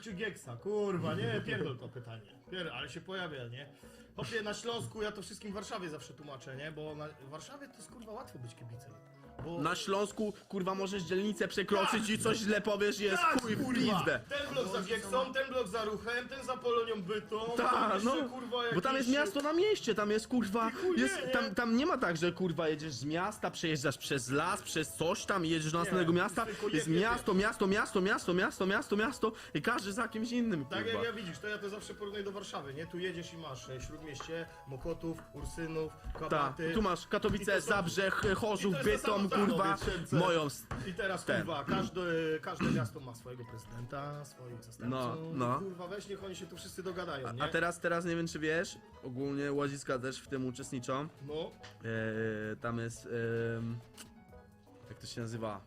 czy Gieksa? Kurwa, nie, pierdol to pytanie. Pier, ale się pojawia, nie? Hopie, na Śląsku ja to wszystkim w Warszawie zawsze tłumaczę, nie? Bo na, w Warszawie to jest kurwa łatwo być kibicem. Bo... Na Śląsku, kurwa, możesz dzielnicę przekroczyć i coś źle powiesz, jest Tak, chuj w kurwa! pizdę. Ten blok za Gieksą, ten blok za Ruchem, ten za Polonią Bytą. Tak, tam no, kurwa, bo tam jest miasto na mieście, tam jest kurwa, chuj jest, wie, nie? tam, tam nie ma tak, że kurwa jedziesz z miasta, przejeżdżasz przez las, przez coś tam i jedziesz do następnego Nie, miasta, tylko jest miasto, miasto, miasto, miasto, miasto, miasto, miasto i każdy za kimś innym, Tak kurwa. jak ja widzisz, to ja to zawsze porównuję do Warszawy, nie? Tu jedziesz i masz e, Śródmieście, Mokotów, Ursynów, Tak, Kabaty. tu masz I Katowice, to są- Zabrzech, i Chorzów, to jest to Bytom, kurwa, moją... I teraz Ten. kurwa, każde, każde miasto ma swojego prezydenta, swoich zastępców. No, no. Kurwa, weź niech oni się tu wszyscy dogadają, nie? A teraz, teraz nie wiem czy wiesz, ogólnie Łodziska też w tym uczestniczą. No, Eee, tam jest. em, jak to się nazywa?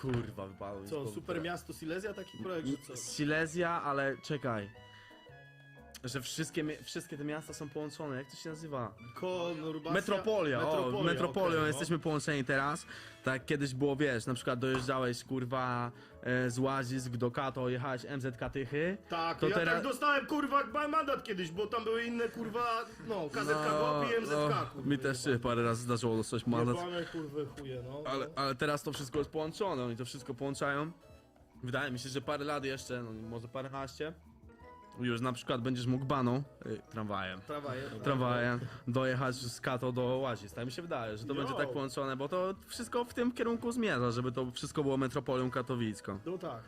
Kurwa, wypadło mi z co, głowy super teraz. miasto Silesia, taki projekt, że co? Silesia, ale czekaj. Że wszystkie, wszystkie te miasta są połączone, jak to się nazywa? Konurbacja? Metropolia, o, metropolią okej, jesteśmy połączeni teraz. Tak kiedyś było, wiesz, na przykład dojeżdżałeś kurwa e, z Łazisk do Kato, jechałeś MZK Tychy. No. Tak, to ja teraz- tak dostałem kurwa mandat kiedyś, bo tam były inne kurwa, no, KZK GOP i MZK, kurwa. Mi też się parę razy zdarzyło dostać mandat. Jebane kurwy chuje, no. Ale, ale teraz to wszystko jest połączone, oni to wszystko połączają. Wydaje mi się, że parę lat jeszcze, no może paręnaście, już na przykład będziesz mógł baną, y, tramwajem, Tramwaje. tramwajem dojechać z Kato do Łazisk. Tak mi się wydaje, że to Jo. będzie tak połączone, bo to wszystko w tym kierunku zmierza, żeby to wszystko było metropolią katowicką. No tak.